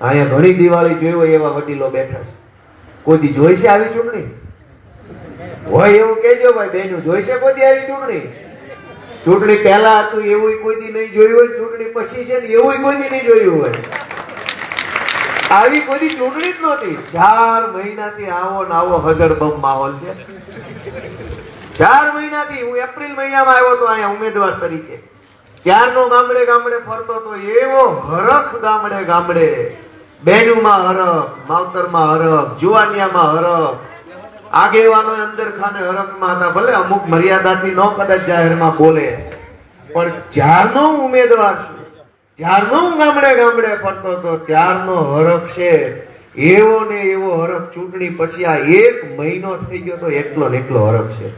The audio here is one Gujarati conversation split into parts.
અહીંયા ઘણી દિવાળી જોઈ હોય એવા વડીલો બેઠા છે. કોઈ જોઈ છે આવી ચૂંટણી? હોય એવું કેજો ભાઈ, બેનું જોઈ છે કોઈ આવી ચૂંટણી? ચૂંટણી પહેલા હતું, એવું કોઈ દી નહીં જોયું હોય, ચૂંટણી પછી છે ને એવું કોઈ દી નહીં જોયું હોય. આવી કોઈ ચૂંટણી જ નહોતી. ચાર મહિનાથી આવો ને આવો હજરબમ માહોલ છે. ચાર મહિનાથી, હું એપ્રિલ મહિનામાં આવ્યો હતો અહીંયા ઉમેદવાર તરીકે. ત્યારનો ગામડે ગામડે ફરતો હતો, એવો હરખ ગામડે ગામડે. બેનુમાં હરખ, માવતરમાં હરખ, જુવાનિયામાં હરખ. આગેવાનો અંદર ખાને હરખમાં હતા. ભલે અમુક મર્યાદાથી ન કદાચ જાહેરમાં બોલે. પણ જ્યારનો ઉમેદવાર છું, જ્યારનો હું ગામડે ગામડે ફરતો હતો, ત્યારનો હરખ છે. એવો ને એવો હરખ ચૂંટણી પછી આ એક મહિનો થઈ ગયો તો એકલો ને એકલો હરખ છે.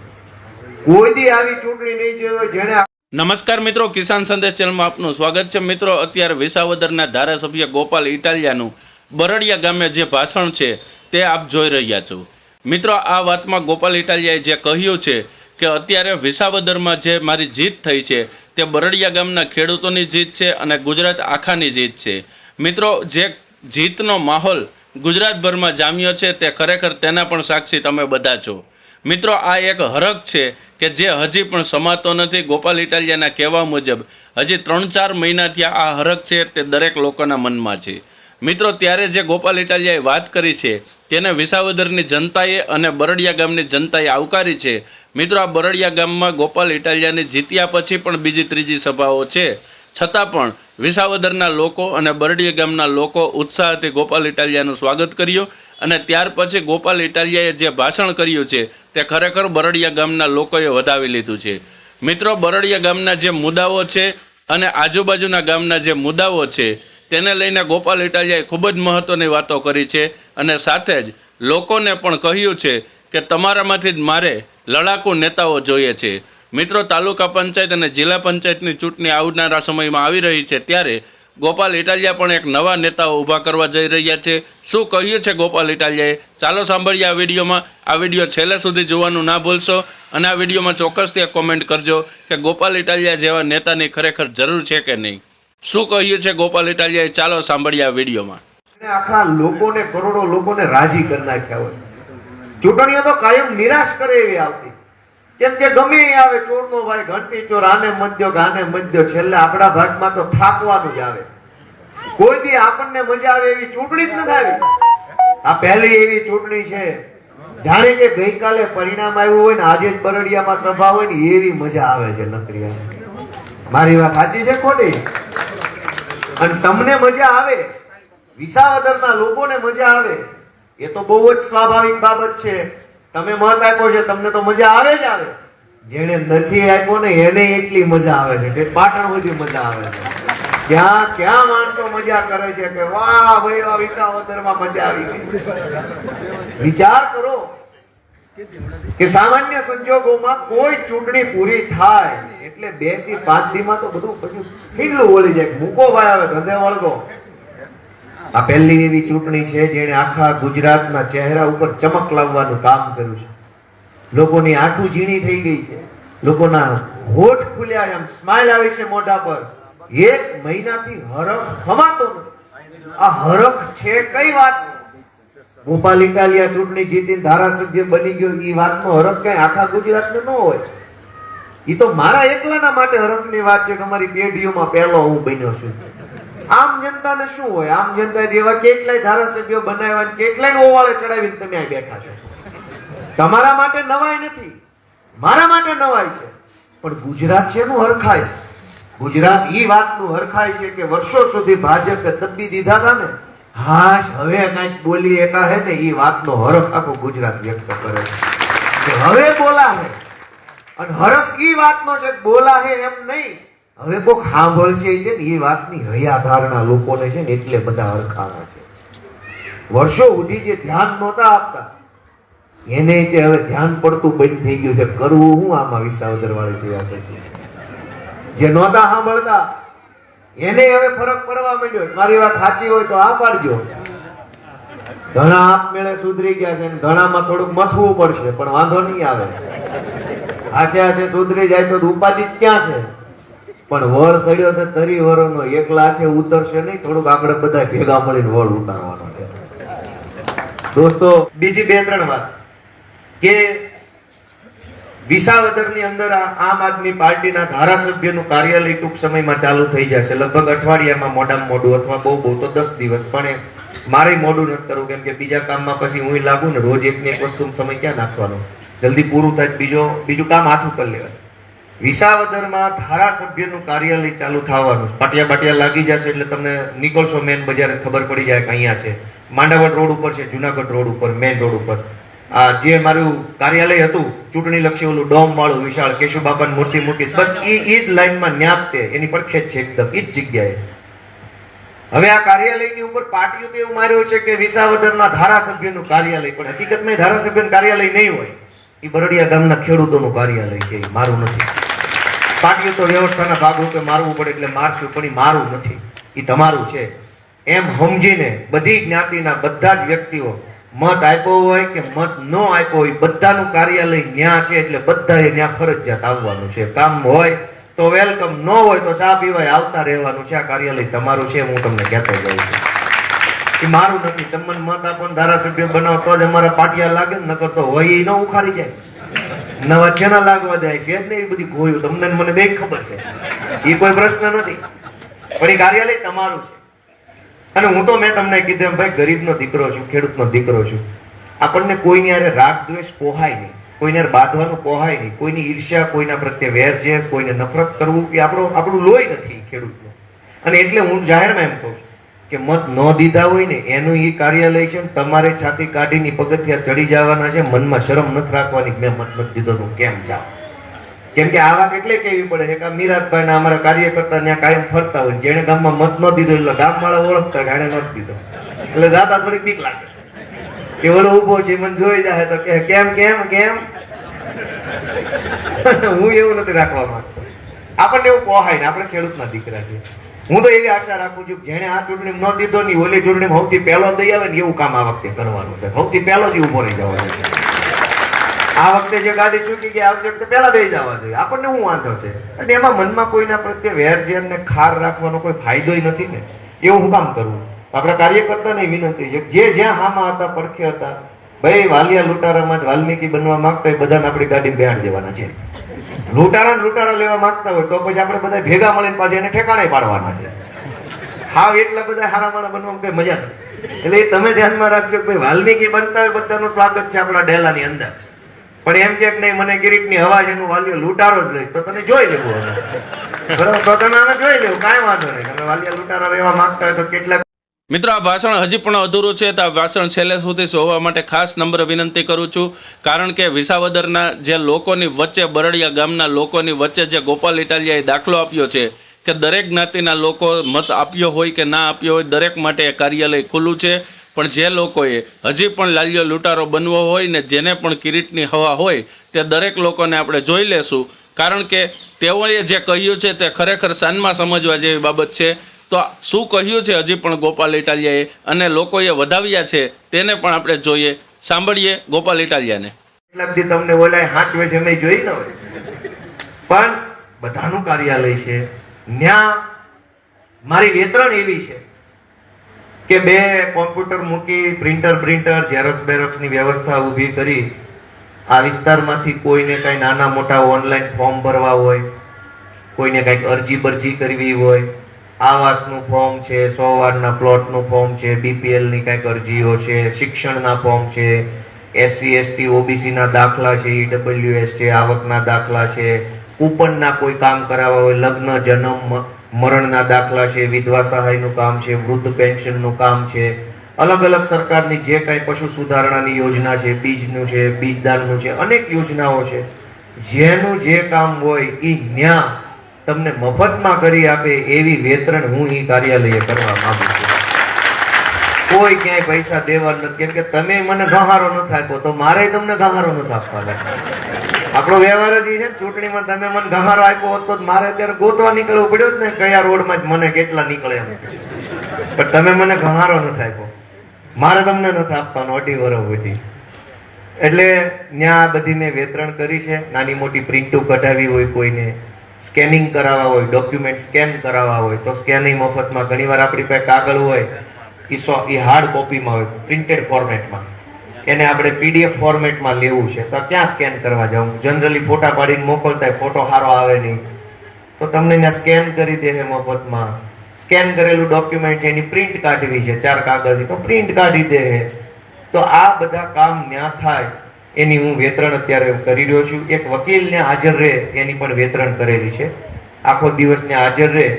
કોઈ દી આવી ચૂંટણી નહીં જોયો જેને નમસ્કાર મિત્રો, કિસાન સંદેશ ચેનલમાં આપનું સ્વાગત છે. મિત્રો, અત્યારે વિસાવદરના ધારાસભ્ય ગોપાલ ઇટાલિયાનું બરડિયા ગામે જે ભાષણ છે તે આપ જોઈ રહ્યા છો. મિત્રો, આ વાતમાં ગોપાલ ઇટાલિયાએ જે કહ્યું છે કે અત્યારે વિસાવદરમાં જે મારી જીત થઈ છે તે બરડિયા ગામના ખેડૂતોની જીત છે અને ગુજરાત આખાની જીત છે. મિત્રો, જે જીતનો માહોલ ગુજરાતભરમાં જામ્યો છે તે ખરેખર તેના પણ સાક્ષી તમે બધા છો. મિત્રો, આ એક હરખ છે કે જે હજી પણ સમાતો નથી. ગોપાલ ઇટાલિયાના કહેવા મુજબ, હજી ત્રણ ચાર મહિનાથી આ હરખ છે તે દરેક લોકોના મનમાં છે. મિત્રો, ત્યારે જે ગોપાલ ઇટાલિયાએ વાત કરી છે, તેને વિસાવદરની જનતાએ અને બરડિયા ગામની જનતાએ આવકારી છે. મિત્રો, આ બરડિયા ગામમાં ગોપાલ ઇટાલિયાને જીત્યા પછી પણ બીજી ત્રીજી સભાઓ છે. છતાં પણ વિસાવદરના લોકો અને બરડિયા ગામના લોકો ઉત્સાહથી ગોપાલ ઇટાલિયાનું સ્વાગત કર્યું. અને ત્યાર પછી ગોપાલ ઇટાલિયાએ જે ભાષણ કર્યું છે, તે ખરેખર બરડિયા ગામના લોકોએ વધાવી લીધું છે. મિત્રો, બરડિયા ગામના જે મુદ્દાઓ છે અને આજુબાજુના ગામના જે મુદ્દાઓ છે, તેને લઈને ગોપાલ ઇટાલિયાએ ખૂબ જ મહત્ત્વની વાતો કરી છે અને સાથે જ લોકોને પણ કહ્યું છે કે તમારામાંથી જ મારે લડાકુ નેતાઓ જોઈએ છે. મિત્રો, તાલુકા પંચાયત અને જિલ્લા પંચાયતની ચૂંટણી આવનારા સમયમાં આવી રહી છે ત્યારે ગોપાલ ઇટાલિયા પણ એક નવા નેતાઓ ઊભા કરવા જઈ રહ્યા છે. શું કહ્યું છે ગોપાલ ઇટાલિયાએ? ચાલો સાંભળીએ આ વિડીયોમાં. આ વીડિયો છેલ્લે સુધી જોવાનું ના ભૂલશો અને આ વિડીયોમાં ત્યાં કોમેન્ટ કરજો કે ગોપાલ ઇટાલિયા જેવા નેતાની ખરેખર જરૂર છે કે નહીં. શું કહ્યું છે ગોપાલ ઇટાલિયાએ? ચાલો સાંભળીએ આ વિડીયોમાં. આખા લોકોને કરોડો લોકોને રાજી કરી નાખ્યા હોય. ચૂંટણીઓ તો કાયમ નિરાશ કરે એવી આવતી. કેમ કે ગમે આવે ચોરનો ભાઈ, ઘંટી ચોર, આને મંદ્યો કે આને મધ્યો છેલ્લે આપણા ભાગમાં તો થાકવાનું જ આવે. કોઈ દી આપણને મજા આવે એવી ચૂંટણી જ નથી આવી. આ પહેલી એવી ચૂંટણી છે. જાણે કે ગઈકાલે પરિણામ આવ્યું હોય ને, આજે જ બરડિયામાં સભા હોય ને, એવી મજા આવે છે નકરિયા મારી વાત સાચી છે ખોટી? અને તમને મજા આવે. વિસાવદરના લોકોને મજા આવે. એ તો બહુ જ સ્વાભાવિક બાબત છે. તમે મત આપ્યો છે, તમને તો મજા આવે જ આવે. જેને નથી આપ્યો ને એને એટલી મજા આવે છે પાટણ બધી મજા આવે છે. ક્યાં ક્યાં માણસો મજા કરે છે કે વાહ, ભાઈ વાહ વિસાવદરમાં મજા આવી ગઈ. વિચાર કરો કે સામાન્ય સંજોગોમાં કોઈ ચૂંટણી પૂરી થાય એટલે બેથી પાંચથી માં તો બધું પછી ખીલ્લું વળી જાય. મૂકો ભાઈ આવે ધંધે વળગો. આ પહેલી એવી ચૂંટણી છે જેણે આખા ગુજરાતના ચહેરા ઉપર ચમક લાવવાનું કામ કર્યું છે. લોકોની આંખું ઝીણી થઈ ગઈ છે. લોકોના હોઠ ખુલ્યા આમ સ્માઇલ આવી છે મોઢા પર. એક મહિનાથી હરખ હમાતો આ હરખ છે કઈ વાત? ગોપાલ ઇટાલિયા ચૂંટણી જીતીને ધારાસભ્ય બની ગયો એ વાતનો હરખ કઈ આખા ગુજરાતને ન હોય એ તો મારા એકલાના માટે હરખની વાત છે કે અમારી પેઢીઓમાં પહેલો હું બન્યો છું. આમ જનતાને શું હોય? આમ જનતા એવા કેટલાય ધારાસભ્યો બનાવ્યા કેટલાય ઓવાળે ચડાવીને તમે અહીં બેઠા છો? તમારા માટે નવાઈ નથી. મારા માટે નવાઈ છે. પણ ગુજરાત છે એનું હરખાય? છે ગુજરાત એ વાતનું હરખાય છે કે વર્ષો સુધી ભાજપે તબી દીધા હતા ને? હાશ, હવે કંઈક બોલી એકા હે ને એ વાતનો હરખ આખું ગુજરાત વ્યક્ત કરે છે. હવે બોલા હે અને હરખ એ વાતનો છે બોલા હે એમ નહીં. હવે કોક સાંભળશે છે ને એ વાતની હૈયા ધારણા લોકોને છે ને એટલે બધા હરખાણા છે. વર્ષો સુધી જે ધ્યાન નહોતા આપતા, એને તે હવે ધ્યાન પડતું બંધ થઈ ગયું છે. કરવું હું આમાં વિસાવદર વાળી થયા પછી જે નહોતા સાંભળતા, એને હવે ફરક પડવા માંડ્યો મારી વાત સાચી હોય તો આ પાડજો. ઘણા આપમેળે સુધરી ગયા છે ઘણામાં થોડુંક મથવું પડશે, પણ વાંધો નહીં આવે. આશે હાથે સુધરી જાય તો ઉપાધિ જ ક્યાં છે? પણ વળ સડ્યો છે તરી વરોનો એક લાખે ઉતરશે નહીં, થોડુંક આપણે બધા ભેગા મળીને વળ ઉતારવાનો દોસ્તો, બીજી બે ત્રણ વાત. કે વિસાવદરની અંદર આમ આદમી પાર્ટીના ધારાસભ્યનું કાર્યાલય ટૂંક સમયમાં ચાલુ થઈ જશે. લગભગ અઠવાડિયામાં મોડામાં મોડું, અથવા બહુ બહુ તો દસ દિવસ. પણ મારે મોડું નથી કરવું, કેમ કે બીજા કામમાં પછી હું લાગુ ને રોજ એકની એક વસ્તુ સમય ક્યાં નાખવાનો? જલ્દી પૂરું થાય બીજો બીજું કામ હાથું કરી લેવાનું વિસાવદરમાં ધારાસભ્યનું કાર્યાલય ચાલુ થવાનું. પાટિયા બાટિયા લાગી જશે એટલે તમને નીકળશો મેન બજાર ખબર પડી જાય કે અહીંયા છે. માંડાવડ રોડ ઉપર છે, જુનાગઢ રોડ ઉપર, મેન રોડ ઉપર. આ જે મારું કાર્યાલય હતું, ચૂંટણી લક્ષી ઓલું ડોમ વાળું વિશાળ કેશુ મૂર્તિ મૂકી, બસ એ એ જ લાઈનમાં ન્યાપ તે, એની પર ખેત છે એકદમ એ જ જગ્યાએ. હવે આ કાર્યાલયની ઉપર પાટીઓ તો એવું માર્યો છે કે વિસાવદરના ધારાસભ્યનું કાર્યાલય, પણ હકીકતમાં ધારાસભ્યનું કાર્યાલય નહીં હોય. એ બરડિયા ગામના ખેડૂતોનું કાર્યાલય છે મારું નથી. પાટીઓ તો વ્યવસ્થાના ભાગરૂપે મારવું પડે એટલે મારશું, પણ એ મારું નથી. એ તમારું છે. એમ સમજીને બધી જ્ઞાતિના બધા જ વ્યક્તિઓ મત આપ્યો હોય કે મત ન આપ્યો હોય, બધાનું કાર્યાલય ન્યા છે એટલે બધાએ ન્યા ફરજિયાત આવવાનું છે. કામ હોય તો વેલકમ, ન હોય તો ચા પીવાય આવતા રહેવાનું છે. આ કાર્યાલય તમારું છે, હું તમને કહેતો જાઉં છું. એ મારું નથી. તમને મત આપો ધારાસભ્ય બનાવો, તો જ અમારા પાટિયા લાગે ને નકર તો હોય એ ન ઉખાડી જાય. નવા ચેના લાગવા જાય છે જ નહીં, એ બધી ગોયું તમને મને બે ખબર છે. એ કોઈ પ્રશ્ન નથી. પણ એ કાર્યાલય તમારું છે. અને હું તો મેં તમને કીધું એમ, ભાઈ, ગરીબનો દીકરો છું, ખેડૂતનો દીકરો છું. આપણને કોઈની યારે રાગ દ્વેષ પોહાય નહીં. કોઈને બાંધવાનું પોહાય નહીં. કોઈની ઈર્ષ્યા, કોઈના પ્રત્યે વેર છે કોઈને નફરત કરવું એ આપણો, આપણું લોહી નથી ખેડૂતનું. અને એટલે હું જાહેરમાં એમ કહું છું કે મત ન દીધા હોય ને, એનું એ કાર્યાલય છે તમારે છાતી કાઢીને પગથિયા ચડી જવાના છે, મનમાં શરમ નથી રાખવાની મેં મત નથી દીધો તો કેમ જાઓ કેમ કે આવા કેટલે કેવી પડે? છે કે આ મીરાતભાઈ ના અમારા કાર્યકર્તા ત્યાં કાયમ ફરતા હોય જેને ગામમાં મત ન દીધો, એટલે ગામવાળા ઓળખતા આને નથી દીધો. એટલે જાતા થોડીક બીક લાગે. કે ઓલો ઊભો છે, મને જોઈ જાય તો કે, કેમ કેમ કેમ? હું એવું નથી રાખવા માંગતો. આપણને એવું પોહાય ને, આપણે ખેડૂતના દીકરા છે હું તો એવી આશા રાખું છું જેણે આ ચૂંટણી ન દીધો ની ઓલી ચૂંટણી સૌથી પહેલો દઈ આવે ને એવું કામ આ વખતે કરવાનું છે. સૌથી પહેલો જ ઊભો રહી જવાનો છે. આ વખતે જે ગાડી ચૂકી ગઈ, આ વખતે પહેલા દઈ જવા જોઈએ. આપણને શું વાંધો છે? અને એમાં મનમાં કોઈના પ્રત્યે વેર ઝેર ને ખાર રાખવાનો કોઈ ફાયદોય નથી ને. એવું હું કામ કરવું આપણા કાર્યકર્તાને વિનંતી છે જે જ્યાં હામાં હતા પડખે હતા, ભાઈ વાલિયા લૂંટારામાં જ વાલ્મીકી બનવા માંગતા હોય બધાને આપણી ગાડી બેહાડી દેવાના છે. લૂંટારા ને લૂંટારા લેવા માંગતા હોય તો પછી આપણે બધા ભેગા મળીને પાછી એને ઠેકાણે પાડવાના છે. હાવ એટલા બધા હારા માણા બનવા કઈ મજા એટલે એ તમે ધ્યાનમાં રાખજો ભાઈ વાલ્મીકી બનતા હોય બધાનું સ્વાગત છે આપણા ડેલાની અંદર. પણ એમ કે નહીં, મને કિરીટની હવા જેનું વાલીઓ લૂંટારો જ લઈ તો તને જોઈ લેવું બરાબર? તો તને આને જોઈ લેવું, કાંઈ વાંધો નહીં. તમે વાલિયા લૂંટારા રહેવા માંગતા હોય તો કેટલાક મિત્રો, આ ભાષણ હજી પણ અધૂરું છે તો આ ભાષણ છેલ્લે સુધી જોવા માટે ખાસ નંબર વિનંતી કરું છું. કારણ કે વિસાવદરના જે લોકોની વચ્ચે, બરડિયા ગામના લોકોની વચ્ચે જે ગોપાલ ઇટાલિયાએ દાખલો આપ્યો છે કે દરેક જ્ઞાતિના લોકો મત આપ્યો હોય કે ના આપ્યો હોય, દરેક માટે કાર્યાલય ખુલ્લું છે. પણ જે લોકોએ હજી પણ લાલિયો લૂંટારો બનવો હોય ને જેને પણ કિરીટની હવા હોય, તે દરેક લોકોને આપણે જોઈ લેશું. કારણ કે તેઓએ જે કહ્યું છે તે ખરેખર સાનમાં સમજવા જેવી બાબત છે. તો શું કહ્યું છે? હજી પણ ગોપાલ ઇટાલિયાએ અને લોકોએ વધાવ્યા છે, તેને પણ આપણે જોઈએ. સાંભળીએ ગોપાલ ઇટાલિયાને. લગતી તમને ઓલા હાચવે છે મેં જોઈ ન પણ બધાનું કાર્યાલય છે. ન્યા મારી વેતરણ એવી છે કે બે કોમ્પ્યુટર મૂકી, પ્રિન્ટર પ્રિન્ટર, ઝેરોક્સ, બેરોક્સની વ્યવસ્થા ઊભી કરી. આ વિસ્તારમાંથી કોઈને કાંઈ નાના મોટા ઓનલાઈન ફોર્મ ભરવા હોય, કોઈને કાંઈક અરજી બરજી કરવી હોય આવાસનું ફોર્મ છે સો વારના પ્લોટનું ફોર્મ છે, બીપીએલની કાંઈક અરજીઓ છે, શિક્ષણના ફોર્મ છે, એસસી, એસટી, ઓબીસીના દાખલા છે, ઈડબ્લ્યુએસ છે, આવકના દાખલા છે, કૂપનના કોઈ કામ કરાવવા હોય, લગ્ન, જન્મ, મરણના દાખલા છે, વિધવા સહાયનું કામ છે, વૃદ્ધ પેન્શનનું કામ છે, અલગ અલગ સરકારની જે કાંઈ પશુ સુધારણાની યોજના છે, બીજનું છે, બીજદાનનું છે, અનેક યોજનાઓ છે. જેનું જે કામ હોય એ ન્યા તમને મફતમાં કરી આપે એવી વેતરણ હું એ કાર્યાલયે કરવા માંગુ છું. કોઈ ક્યાંય પૈસા દેવા નથી. કેમ કે તમે મને ગહારો નથી આપ્યો તો મારે તમને ગહારો નથી આપવાનો આપણો વ્યવહાર જ છે ચૂંટણીમાં તમે મને ગહારો આપ્યો હોત તો મારે અત્યારે ગોતવા નીકળવું પડ્યું ને, કયા રોડમાં જ મને કેટલા નીકળે એમ. પણ તમે મને ગહારો નથી આપ્યો મારે તમને નથી આપવાનો અઢી વર્ષ સુધી. એટલે ત્યાં બધી મેં વેતરણ કરી છે. નાની મોટી પ્રિન્ટો કઢાવી હોય કોઈને. સ્કેનિંગ કરાવવા હોય, ડોક્યુમેન્ટ સ્કેન કરાવવા હોય, તો સ્કેનિંગ મફતમાં ઘણીવાર આપણી પાસે કાગળ હોય એ સો એ હાર્ડ કોપીમાં હોય, પ્રિન્ટેડ ફોર્મેટમાં. એને આપણે પીડીએફ ફોર્મેટમાં લેવું છે. તો ક્યાં સ્કેન કરવા જવું જનરલી ફોટા પાડીને મોકલતા ફોટો સારો આવે નહીં. તો તમને ત્યાં સ્કેન કરી દે છે મફતમાં. સ્કેન કરેલું ડોક્યુમેન્ટ છે એની પ્રિન્ટ કાઢવી છે, ચાર કાગળની તો પ્રિન્ટ કાઢી દે છે. તો આ બધા કામ ન્યા થાય. એની હું વેતરણ અત્યારે કરી રહ્યો છું. એક વકીલને હાજર રહે એની પણ વેતરણ કરેલી છે. આખો દિવસને હાજર રહે.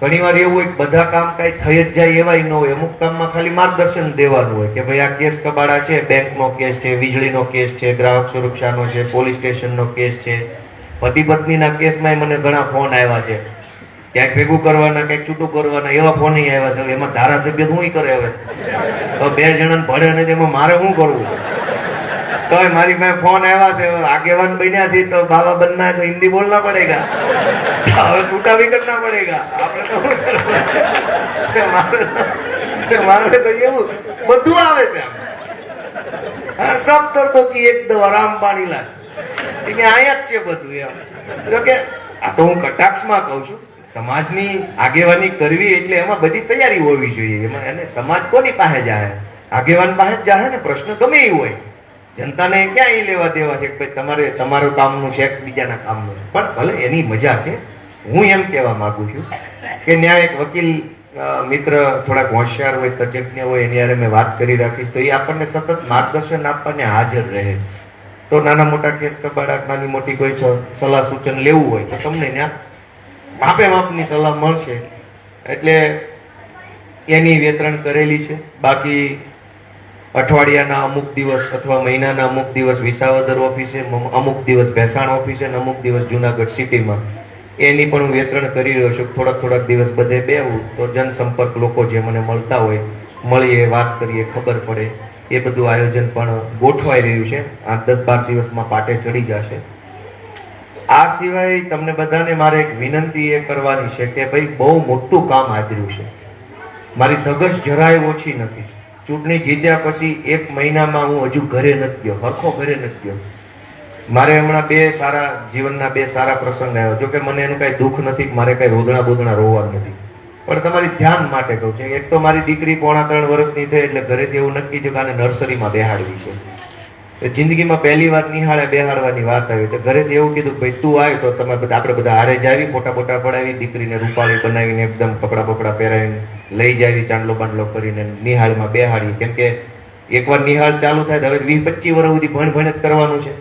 ઘણીવાર એવું હોય બધા કામ કાંઈ થઈ જ જાય એવાય ન હોય. અમુક કામમાં ખાલી માર્ગદર્શન દેવાનું હોય કે ભાઈ આ કેસ કબાડા છે, બેંકનો કેસ છે, વીજળીનો કેસ છે, ગ્રાહક સુરક્ષાનો છે, પોલીસ સ્ટેશનનો કેસ છે. પતિ પત્નીના કેસમાં મને ઘણા ફોન આવ્યા છે. ક્યાંક ભેગું કરવાના, ક્યાંક છૂટું કરવાના, એવા ફોન આવ્યા છે. એમાં ધારાસભ્ય શું કરે હવે? તો બે જણાને ભળે ને તેમાં મારે શું કરવું? તોય મારી પાસે ફોન આવ્યા છે, આગેવાન બન્યા છે, તો બાબા બનના તો હિન્દી બોલના પડેગા. હવે સૂટા भी કરના પડેગા. આપણે તો મારે તો એવું બધું આવે છે હા, સબ તરતો કી એક દો આરામ પાણી લાગે. એટલે અહીંયા જ છે બધું એમ. જો કે, આ તો હું કટાક્ષમાં કહું છું, સમાજની આગેવાની કરવી એટલે એમાં બધી તૈયારી હોવી જોઈએ. એમાં એને સમાજ કોની પાસે જાય આગેવાન પાસે જ જાય ને પ્રશ્ન ગમે એ હોય. જનતાને ક્યાં એ લેવા દેવા છે? કે ભાઈ તમારે, તમારું કામનું છે બીજાના કામનું. પણ ભલે એની મજા છે, હું એમ કહેવા માંગુ છું કે ન્યાય એક વકીલ મિત્ર થોડાક હોશિયાર હોય, તજજ્ઞ હોય, એની યારે મેં વાત કરી રાખીશ, તો એ આપણને સતત માર્ગદર્શન આપવાને હાજર રહે. તો નાના મોટા કેસ કબાડા નાની મોટી કોઈ સલાહ સૂચન લેવું હોય, તો તમને ત્યાં માપે માપની સલાહ મળશે. એટલે એની વેતરણ કરેલી છે. બાકી અઠવાડિયાના અમુક દિવસ અથવા મહિનાના અમુક દિવસ વિસાવદર ઓફિસે અમુક દિવસ ભેસાણ ઓફિસે અને અમુક દિવસ જુનાગઢ સિટીમાં. એની પણ હું વેતરણ કરી રહ્યો છું. થોડાક થોડાક દિવસ બધે બેવું તો જનસંપર્ક લોકો જે મને મળતા હોય, મળીએ, વાત કરીએ, ખબર પડે. એ બધું આયોજન પણ ગોઠવાઈ રહ્યું છે. આઠ દસ બાર દિવસમાં પાટે ચડી જશે. આ સિવાય તમને બધાને મારે એક વિનંતી એ કરવાની છે કે ભાઈ બહુ મોટું કામ આદર્યું છે. મારી ધગશ જરાય ઓછી નથી. ચૂંટણી જીત્યા પછી એક મહિનામાં હું હજુ ઘરે નથી હરખો ઘરે નથી મારે હમણાં બે સારા, જીવનના બે સારા પ્રસંગ આવ્યો. જો કે મને એનું કઈ દુઃખ નથી મારે કઈ રોદણા બોદણા રોવાનું નથી. પણ તમારી ધ્યાન માટે કહું છું, એક તો મારી દીકરી પોણા ત્રણ વર્ષની થઈ એટલે ઘરેથી એવું નક્કી છે કે આને નર્સરીમાં બેહાડવી છે. જિંદગીમાં પહેલી વાર નિહાળે, બેહાડવાની વાત આવી. તો ઘરેથી એવું કીધું ભાઈ તું આવ તો તમે બધા, આપણે બધા હારે જાવી ફોટા ફોટા પડાવી, દીકરીને રૂપાળી બનાવીને એકદમ કપડા બપડા પહેરાવીને લઈ જાવી ચાંદલો બાંડલો કરીને નિહાળમાં બેહાડી કેમ કે એકવાર નિહાળ ચાલુ થાય તો હવે વીસ પચીસ વર્ષ સુધી ભણ ભણ જ કરવાનું છે.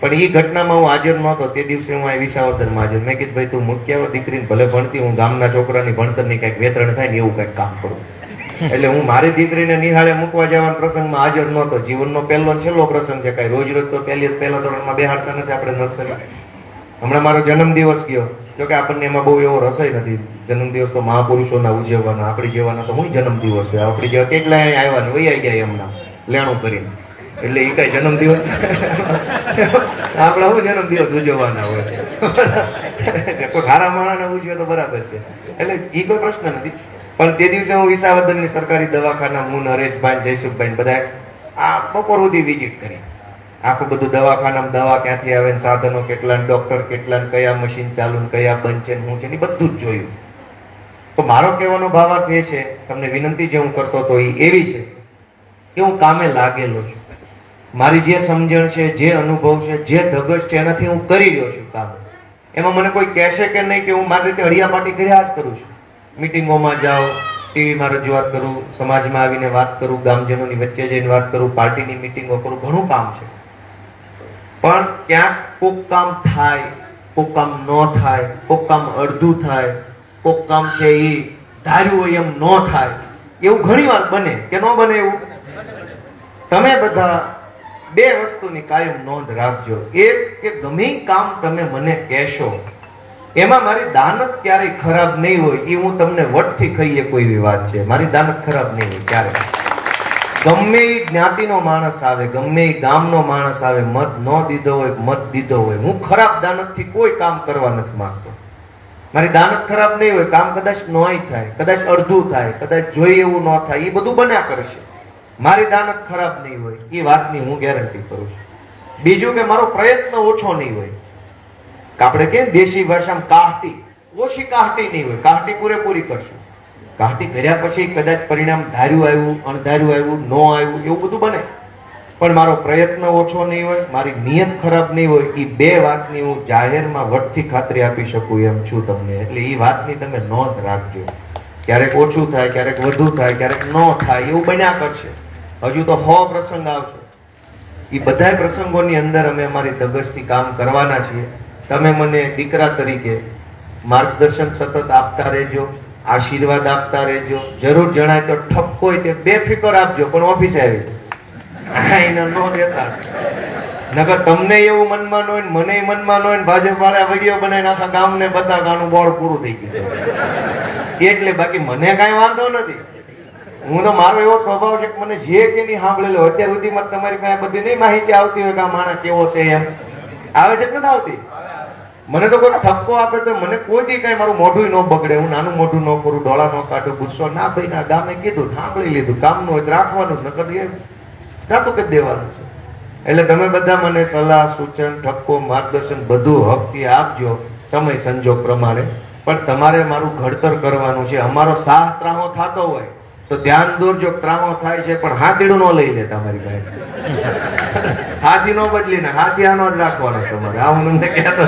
પણ એ ઘટનામાં હું હાજર નહોતો. તે દિવસે હું અહીં વિસાવદરમાં હાજર. મેં કીધું, ભાઈ તું મૂકી આવો દીકરીને, ભલે ભણતી હું ગામના છોકરાની ભણતરની કંઈક વેતરણ થાય ને એવું કંઈક કામ કરું. એટલે હું મારી દીકરીને નિહાળે મૂકવા જવાના પ્રસંગમાં હાજર નહોતો. જીવનનો પહેલો છેલ્લો પ્રસંગ છે કાંઈ. રોજ રોજ તો પહેલી પહેલા ધોરણમાં બેહાડતા નથી આપણે નર્સરી હમણાં મારો જન્મદિવસ ગયો. જો આપણને એમાં બહુ એવો રસોઈ નથી. જન્મદિવસ તો મહાપુરુષોના ઉજવવાના, આપણી જેવાના તો હું જન્મદિવસ છે. આપણી જેવા કેટલા આવ્યા ને વૈયા ગયા હમણાં, લેણું કરીને. એટલે એ કઈ જન્મદિવસ આપણા શું જન્મદિવસ ઉજવવાના હોય? કોઈ ખારા માણસને ઉજવે તો બરાબર છે. એટલે એ કોઈ પ્રશ્ન નથી. પણ તે દિવસે હું વિસાવદરની સરકારી દવાખાના હું નરેશભાઈ, જયસુખભાઈ બધા આ બપોર સુધી વિઝિટ કરી. આખું બધું દવાખાનામાં દવા ક્યાંથી આવે ને સાધનો કેટલા ડોક્ટર કેટલા કયા મશીન ચાલુ ને કયા બંધ છે શું છે ને બધું જ જોયું. તો મારો કહેવાનો ભાવાર્થ એ છે, તમને વિનંતી જે હું કરતો હતો એ એવી છે કે હું કામે લાગેલો છું. મારી જે સમજણ છે, જે અનુભવ છે, જે ધગશ છે, એનાથી હું કરી રહ્યો છું કામ. એમાં મને કોઈ કહેશે કે નહીં કે હું મારી રીતે હળિયાપાટી કર્યા જ કરું છું. મિટિંગોમાં જાઓ, ટીવીમાં રજૂઆત કરું, સમાજમાં આવીને વાત કરું, ગામજનોની વચ્ચે જઈને વાત કરું, પાર્ટીની મિટિંગો કરું, ઘણું કામ છે. પણ ક્યાંક કોક કામ થાય, કોક કામ ન થાય, કોક કામ અડધું થાય, કોક કામ છે એ ધાર્યું હોય એમ ન થાય, એવું ઘણી વાર બને કે ન બને એવું? તમે બધા બે વસ્તુની કાયમ નોંધ રાખજો. એક કે ગમે કામ તમે મને કહેશો એમાં મારી દાનત ક્યારેય ખરાબ નહીં હોય એ હું તમને વટથી કહીએ કોઈ એવી વાત છે. મારી દાનત ખરાબ નહીં હોય, ક્યારે? ગમે એ જ્ઞાતિનો માણસ આવે, ગમે એ ગામનો માણસ આવે, મત ન દીધો હોય, મત દીધો હોય. હું ખરાબ દાનતથી કોઈ કામ કરવા નથી માંગતો. મારી દાનત ખરાબ નહીં હોય, કામ કદાચ નોય થાય, કદાચ અડધું થાય, કદાચ જોઈએ એવું ન થાય એ બધું બન્યા કરશે મારી દાનત ખરાબ નહીં હોય એ વાતની હું ગેરંટી કરું છું. બીજું કે મારો પ્રયત્ન ઓછો નહીં હોય. આપણે કે દેશી ભાષામાં કાહટી. ઓછી કાહટી નહીં હોય. કાહટી પૂરેપૂરી કરશું. કાહટી કર્યા પછી કદાચ પરિણામ ધાર્યું આવ્યું, અણધાર્યું આવ્યું, ન આવ્યું, એવું બધું બને. પણ મારો પ્રયત્ન ઓછો નહીં હોય, મારી નિયત ખરાબ નહીં હોય એ બે વાતની હું જાહેરમાં વટથી ખાતરી આપી શકું એમ છું તમને. એટલે એ વાતની તમે નોંધ રાખજો. ક્યારેક ઓછું થાય, ક્યારેક વધુ થાય, ક્યારેક ન થાય, એવું બન્યા કરશે. હજુ તો હો પ્રસંગ આવશે. એ બધા પ્રસંગોની અંદર અમે અમારી ધગસથી કામ કરવાના છીએ. તમે મને દીકરા તરીકે માર્ગદર્શન સતત આપતા રહેજો, આશીર્વાદ આપતા રહેજો. જરૂર જણાય તો ઠપકો હોય તે બેફિકર આપજો, પણ ઓફિસે આવી એને ન દેતા. નકર તમને એવું મનમાં ન હોય મને મનમાં ન હોય ભાજપ વાળા વીડિયો બનાવીને આખા ગામને બતા આનું બોર્ડ પૂરું થઈ ગયું. એટલે બાકી મને કાંઈ વાંધો નથી. હું તો મારો એવો સ્વભાવ છે કે મને જે કે નહીં સાંભળેલો અત્યાર સુધીમાં તમારી પાસે બધી નહીં માહિતી આવતી હોય કે આ માણસ કેવો છે એમ. આવે છે કે નથી આવતી? મને તો કોઈ ઠપકો આપે તો મને કોઈ દી કઈ મારું મોઢું ન બગડે, હું નાનું મોઢું ન કરું, ડોળા ન કાઢું, ગુસ્સો ના ભાઈ, ના ગામે કીધું, સાંભળી લીધું, કામનું હોય રાખવાનું જ નકર એ જાતું કે દેવાનું છે. એટલે તમે બધા મને સલાહ, સૂચન, ઠપકો, માર્ગદર્શન બધું હકથી આપજો, સમય સંજોગ પ્રમાણે. પણ તમારે મારું ઘડતર કરવાનું છે. અમારો સાહ ત્રાહો થતો હોય તો ધ્યાન દોરજો ત્રાહો થાય છે, પણ હાથીડું ન લઈ લે તમારી પાસે. હાથી નો બદલીને હાથી આનો જ રાખવાનો તમારે. આ હું તમને કહેતો.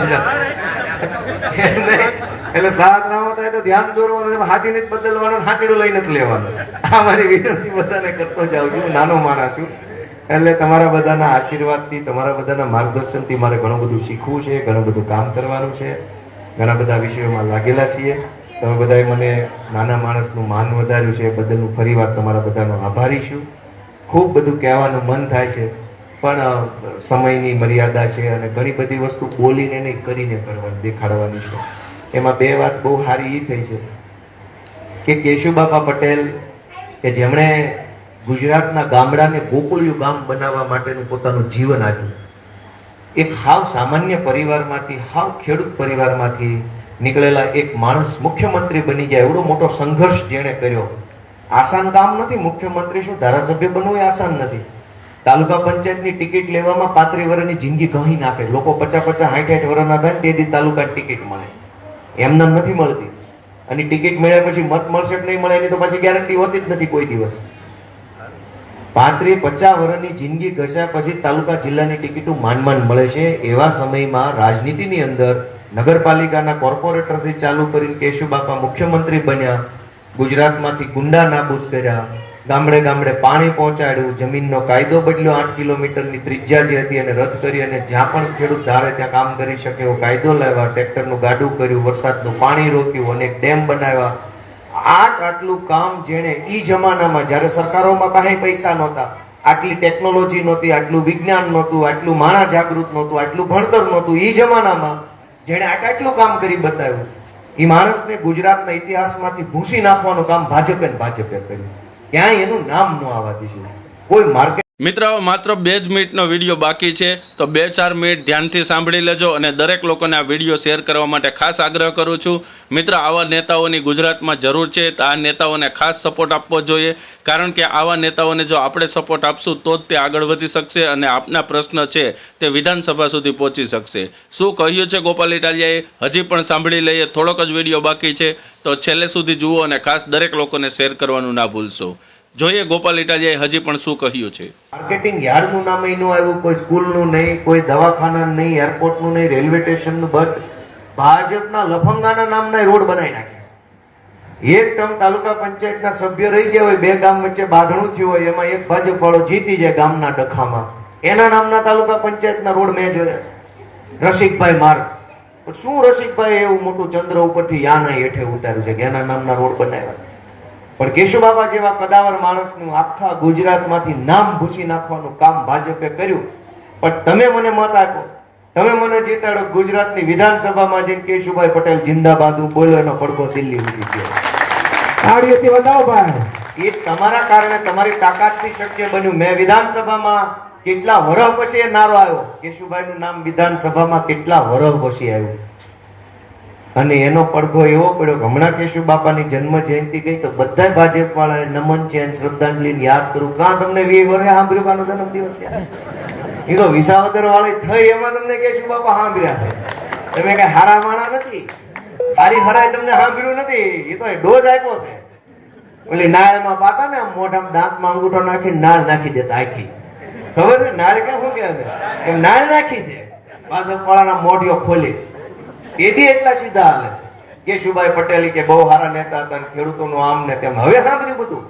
એટલે સાત ના થાય તો ધ્યાન દોરવાનું હાથીને જ બદલવાનું, હાથીડું લઈને જ લેવાનું. આ મારી વિનંતી બધાને કરતો જાઉં છું. નાનો માણસ છું. એટલે તમારા બધાના આશીર્વાદથી, તમારા બધાના માર્ગદર્શનથી મારે ઘણું બધું શીખવું છે, ઘણું બધું કામ કરવાનું છે. ઘણા બધા વિષયોમાં લાગેલા છીએ. તમે બધાએ મને નાના માણસનું માન વધાર્યું છે. બદલ હું ફરીવાર તમારા બધાનો આભારી છું. ખૂબ બધું કહેવાનું મન થાય છે. પણ સમયની મર્યાદા છે અને ઘણી બધી વસ્તુ બોલીને નહીં, કરીને કરવાની, દેખાડવાની છે. એમાં બે વાત બહુ સારી એ થઈ છે કે કેશુબાપા પટેલ, કે જેમણે ગુજરાતના ગામડાને ગોકુળિયું ગામ બનાવવા માટેનું પોતાનું જીવન આપ્યું. એક હાવ સામાન્ય પરિવારમાંથી, હાવ ખેડૂત પરિવારમાંથી નીકળેલા એક માણસ મુખ્યમંત્રી બની ગયા. એવડો મોટો સંઘર્ષ જેણે કર્યો. આસાન કામ નથી, મુખ્યમંત્રી શું ધારાસભ્ય બનવું એ આસાન નથી. તાલુકા પંચાયતની ટિકિટ લેવામાં પાંત્રીસ વર્ષની જિંદગી કહી નાખે. લોકો પચાસ પચાસ સાઠ સાઠ વર્ષના થાય તે દી તાલુકા ટિકિટ મળે. એમને નથી મળતી. અને ટિકિટ મળ્યા પછી મત મળશે કે નહીં મળે એની તો પછી ગેરંટી હોતી જ નથી કોઈ દિવસ. પાંત્રીસ પચાસ વર્ષની જિંદગી ઘસ્યા પછી તાલુકા જિલ્લાની ટિકિટો માંડ મળે છે. એવા સમયમાં રાજનીતિની અંદર નગરપાલિકાના કોર્પોરેટરથી ચાલુ કરીને કેશુબાપા મુખ્યમંત્રી બન્યા. ગુજરાતમાંથી ગુંડા નાબૂદ કર્યા. ગામડે ગામડે પાણી પહોંચાડ્યું, જમીનનો કાયદો બદલ્યો, આઠ કિલોમીટરની ત્રિજ્યા જે હતી એને રદ કરી અને જ્યાં પણ ખેડૂત ધારે ત્યાં કામ કરી શકે એવો કાયદો લાવ્યા. ટ્રેક્ટરનું ગાડું કર્યું, વરસાદનું પાણી રોક્યું, અનેક ડેમ બનાવ્યા. આટ આટલું કામ જેણે ઈ જમાનામાં, જ્યારે સરકારોમાં પાસે પૈસા નહોતા, આટલી ટેકનોલોજી નહોતી, આટલું વિજ્ઞાન નહોતું, આટલું માણા જાગૃત નહોતું, આટલું ભણતર નહોતું, ઈ જમાનામાં જેણે આટ આટલું કામ કરી બતાવ્યું. એ માણસને ગુજરાતના ઇતિહાસમાંથી ભૂસી નાખવાનું કામ ભાજપે ભાજપે કર્યું. ક્યાંય એનું નામ ન આવવા દીધું કોઈ માર્કેટ મિત્રો માત્ર બે જ મિનિટનો વીડિયો બાકી છે, તો બે ચાર મિનિટ ધ્યાનથી સાંભળી લેજો અને દરેક લોકોને આ વીડિયો શેર કરવા માટે ખાસ આગ્રહ કરું છું. મિત્ર, આવા નેતાઓની ગુજરાતમાં જરૂર છે, તો આ નેતાઓને ખાસ સપોર્ટ આપવો જોઈએ. કારણ કે આવા નેતાઓને જો આપણે સપોર્ટ આપશું, તો જ તે આગળ વધી શકશે અને આપના પ્રશ્ન છે, તે વિધાનસભા સુધી પહોંચી શકશે. શું કહ્યું છે ગોપાલ ઇટાલિયાએ? હજી પણ સાંભળી લઈએ, થોડોક જ વીડિયો બાકી છે. તો છેલ્લે સુધી જુઓ અને ખાસ દરેક લોકોને શેર કરવાનું ના ભૂલશો. જોઈએ ગોપાલ હજી પણ શું કહ્યું છે. માર્કેટિંગ યાર્ડનું નામ એનું આવ્યું, કોઈ સ્કૂલનું નહીં, કોઈ દવાખાના નહીં, એરપોર્ટનું નહીં, રેલવે સ્ટેશનનું, બસ. ભાજપના લફંગાના નામના રોડ બનાવી નાખ્યા એક ટર્મ તાલુકા પંચાયતના સભ્ય રહી ગયા હોય, બે ગામ વચ્ચે બાંધણું થયું હોય, એમાં એક ભાજપ વાળો જીતી જાય ગામના ડખામાં. એના નામના તાલુકા પંચાયતના રોડ મેં જોયા. રસિકભાઈ માર્ગ શું રસિકભાઈ એવું મોટું ચંદ્ર ઉપરથી યાના હેઠે ઉતાર્યું છે કે એના નામના રોડ બનાવ્યા? પણ કેશુબાબા જેવા કદાવર માણસનું આખા ગુજરાતમાંથી નામ ભૂસી નાખવાનું કામ ભાજપે કર્યું. પણ તમે મને મત આપો. તમે મને જીતાડો ગુજરાતની વિધાનસભામાં જઈને કેશુભાઈ પટેલ જિંદાબાદ હું બોલ્યો એનો પડઘો દિલ્હી સુધી ગયો. વધાવો ભાઈ. એ તમારા કારણે તમારી તાકાતથી શક્ય બન્યું. મેં વિધાનસભામાં કેટલા વરહ પછી એ નારો આવ્યો. કેશુભાઈનું નામ વિધાનસભામાં કેટલા વરહ પછી આવ્યું. અને એનો પડઘો એવો પડ્યો કે હમણાં કેશુ બાપાની જન્મ જયંતિ ગઈ તો બધા ભાજપ વાળાએ નમન છે શ્રદ્ધાંજલિ યાદ કરું. કાં તમને વી વર્ષે સાંભળ્યું જન્મ દિવસ એ તો વિસાવદર વાળી થઈ એમાં તમને કેશુ બાપા સાંભળ્યા છે. તમે કઈ હારા માણા નથી. હારી હરાય તમને સાંભળ્યું નથી. એ તો ડોઝ આપ્યો છે. ઓલી નાળમાં પાતા ને મોઢામાં દાંતમાં અંગૂઠો નાખીને નાળ નાખી દેતા આખી. ખબર છે? નાળ કે શું કે નાળ નાખી છે. પાછળ પાળાના મોઢીઓ ખોલી. એથી એટલા સીધા હાલે. કેશુભાઈ પટેલ કે બહુ સારા નેતા હતા ખેડૂતો ખેડૂતોનું આમ ને તેમ, હવે સાંભળ્યું બધું.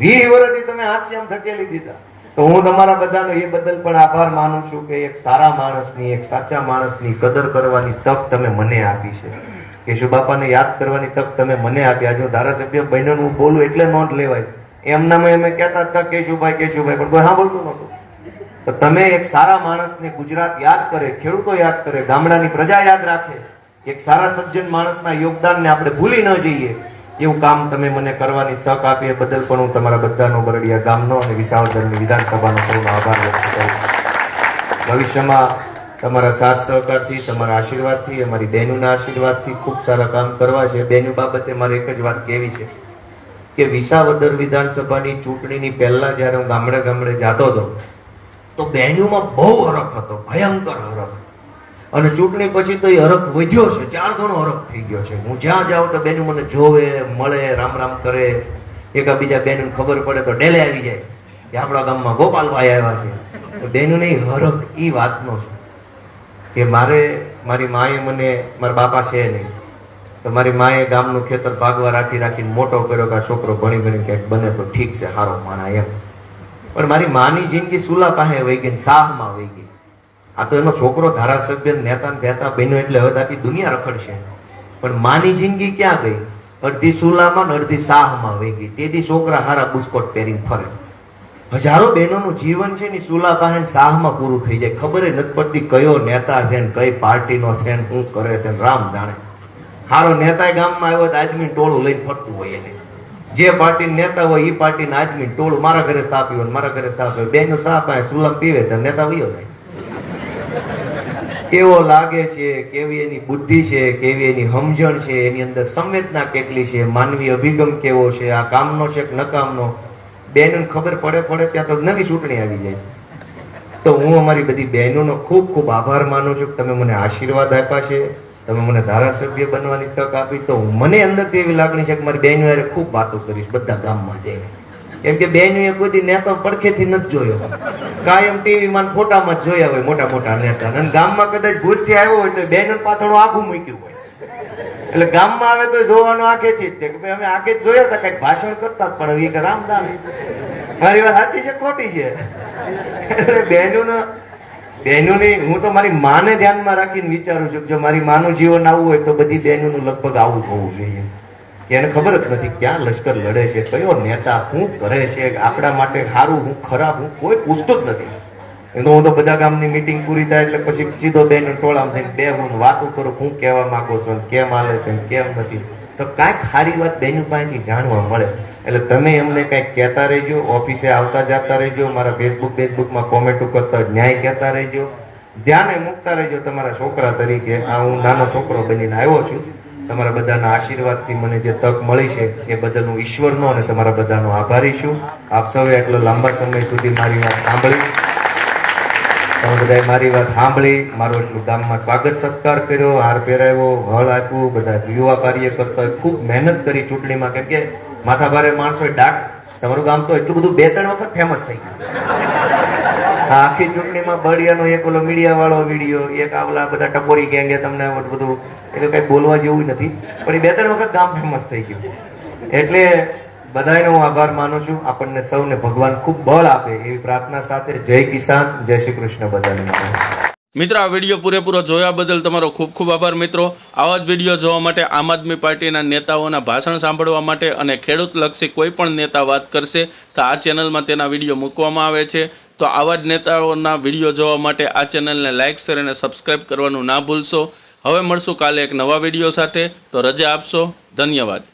વીસ વર્ષથી તમે હાસ્યમ ધકેલી દીધા. તો હું તમારા બધાનો એ બદલ પણ આભાર માનું છું કે એક સારા માણસની, એક સાચા માણસની કદર કરવાની તક તમે મને આપી છે. કેશુ બાપાને યાદ કરવાની તક તમે મને આપી. આજે ધારાસભ્ય બહેનો હું બોલું એટલે નોંધ લેવાય. એમનામાં અમે કહેતા હતા, કેશુભાઈ કેશુભાઈ, પણ કોઈ બોલતું નહોતું. તો તમે એક સારા માણસને ગુજરાત યાદ કરે, ખેડૂતો યાદ કરે, ગામડાની પ્રજા યાદ રાખે. એક સારા સજ્જન માણસના યોગદાનને આપણે ભૂલી ન જઈએ. એવું કામ તમે મને કરવાની તક આપી એ બદલ પણ હું તમારા બધાનો બરડિયા ગામનો અને વિસાવદરની વિધાનસભાનો સૌનો આભાર વ્યક્ત કરું ભવિષ્યમાં તમારા સાથ સહકારથી, તમારા આશીર્વાદથી, અમારી બહેનોના આશીર્વાદથી ખૂબ સારા કામ કરવા છે. બહેનો બાબતે મારે એક જ વાત કહેવી છે કે વિસાવદર વિધાનસભાની ચૂંટણીની પહેલાં જ્યારે હું ગામડે ગામડે જાતો હતો તો બહેનોમાં બહુ હરખ હતો, ભયંકર હરખ. અને ચૂંટણી પછી તો એ હરખ વધ્યો છે, ચાર ગણો હરખ થઈ ગયો છે. હું જ્યાં જાઉં તો બેનું મને જોવે, મળે, રામ રામ કરે. એકાબીજા બેનને ખબર પડે તો ડેલે આવી જાય. કે આપણા ગામમાં ગોપાલભાઈ આવ્યા છે. તો બેનું નહીં હરખ એ વાતનો છે. કે મારે, મારી માએ મને, મારા બાપા છે નહીં. તો મારી માએ ગામનું ખેતર ભાગવા રાખી રાખીને મોટો કર્યો કે આ છોકરો ભણી ભણી ક્યાંક બને તો ઠીક છે સારો માણા એમ. પણ મારી માની જિંદગી સુલા પાસે વહી ગઈ શાહમાં વહી ગઈ. આ તો એનો છોકરો ધારાસભ્ય નેતા ભેતા બન્યો એટલે હવે આખી દુનિયા રખડશે. પણ માની જિંદગી ક્યાં ગઈ? અડધી સુલામાં ને અડધી સાહમાં વહી ગઈ. તેથી છોકરા હારા બુસ્કોટ પહેરીને ફરે છે. હજારો બહેનોનું જીવન છે ને સુલા પાસે ને સાહમાં પૂરું થઈ જાય. ખબર નથી પડતી કયો નેતા છે ને કઈ પાર્ટીનો છે ને શું કરે છે રામ જાણે. હારો નેતા ગામમાં આવ્યો તો આદમી ટોળું લઈને ફરતું હોય એને. જે પાર્ટી નેતા હોય એ પાર્ટી આદમી ટોળ મારા ઘરે સા પીવો મારા ઘરે સા પીવો બેનો સા પાસે સુલમ પીવે તો નેતા વયો જાય. કેવો લાગે છે, કેવી એની બુદ્ધિ છે, કેવી એની સમજણ છે, એની અંદર સંવેદના કેટલી છે માનવી અભિગમ કેવો છે, આ કામનો છે કે નકામનો? બહેનોને ખબર પડે પડે ત્યાં તો નવી ચૂંટણી આવી જાય છે. તો હું અમારી બધી બહેનોનો ખૂબ ખૂબ આભાર માનું છું કે તમે મને આશીર્વાદ આપ્યા છે. તમે મને ધારાસભ્ય બનવાની તક આપી તો મને અંદરથી એવી લાગણી છે કે મારી હારે ખૂબ વાતો કરીશ, બધા ગામમાં જઈને. કેમ કે બહેનોએ કોઈ નેતા પડખેથી નથી જોયો. કાયમ ટીવીમાં ફોટામાં જ જોયા હોય મોટા મોટા નેતા. અને ગામમાં કદાચ ભૂતથી આવ્યો હોય તો બહેનો પાછળ આખું મૂક્યું હોય. એટલે ગામમાં આવે તો જોવાનું આંખેથી જ કે ભાઈ અમે આંખે જ જોયા હતા, કંઈક ભાષણ કરતા પણ કે રામદાન મારી વાત સાચી છે ખોટી છે? એટલે બહેનોની હું તો મારી માને ધ્યાનમાં રાખીને વિચારું છું જો મારી માનું જીવન આવું હોય તો બધી બહેનોનું લગભગ આવું હોવું જોઈએ. કે એને ખબર જ નથી ક્યાં લશ્કર લડે છે, કયો નેતા શું કરે છે, આપણા માટે સારું હું, ખરાબ હું, કોઈ પૂછતું જ નથી. તો હું તો બધા ગામની મીટિંગ પૂરી થાય એટલે પછી સીધો બેન ટોળામાં થઈને બે હું વાતો કરું હું કહેવા માંગુ છું કેમ હાલે છે કેમ નથી. તો કાંઈક સારી વાત બેનું પાસેથી જાણવા મળે. એટલે તમે એમને કાંઈક કહેતા રહેજો, ઓફિસે આવતા જતા રહેજો, મારા ફેસબુક ફેસબુકમાં કોમેન્ટો કરતા ન્યાય કહેતા રહેજો. ધ્યાને મૂકતા રહેજો તમારા છોકરા તરીકે. આ હું નાનો છોકરો બનીને આવ્યો છું. તમારા બધાના આશીર્વાદથી મને જે તક મળી છે, એ બદલ હું ઈશ્વરનો અને તમારા બધાનો આભારી છું. આપ સૌએ એટલો લાંબા સમય સુધી મારી વાત સાંભળી. તમે બધાએ મારી વાત સાંભળી, મારો એટલું ગામમાં સ્વાગત સત્કાર કર્યો, હાર પહેરાવ્યો, હળ આપ્યું, બધા યુવા કાર્ય કરતા ખૂબ મહેનત કરી ચૂંટણીમાં, કેમ કે માથાભારે માણસો ડાક, તમારું ગામ તો એટલું બધું બે ત્રણ વખત ફેમસ થઈ ગયું. આખી ચૂંટણીમાં બળિયાનો એક ઓલો મીડિયા વાળો વીડિયો, એક આવલા બધા ટપોરી ગેંગે તમને બધું એટલે કઈ બોલવા જેવું નથી, પણ એ બે ત્રણ વખત ગામ ફેમસ થઈ ગયું. એટલે બધાનો હું આભાર માનું છું. આપણને સૌને ભગવાન ખૂબ બળ આપે એવી પ્રાર્થના સાથે જય કિસાન, જય શ્રી કૃષ્ણ બધાને. મિત્રો, આ વીડિયો પૂરેપૂરો જોયા બદલ તમારો ખૂબ ખૂબ આભાર મિત્રો. આવા જ વીડિયો જોવા માટે આમ આદમી પાર્ટીના નેતાઓના ભાષણ સાંભળવા માટે અને ખેડૂતલક્ષી કોઈ પણ નેતા વાત કરશે તો આ ચેનલમાં તેના વીડિયો મૂકવામાં આવે છે. તો આવા જ નેતાઓના વીડિયો જોવા માટે આ ચેનલને લાઇક શેર અને સબસ્ક્રાઇબ કરવાનું ના ભૂલશો. હવે મળશું કાલે એક નવા વીડિયો સાથે. તો રજા આપશો. ધન્યવાદ.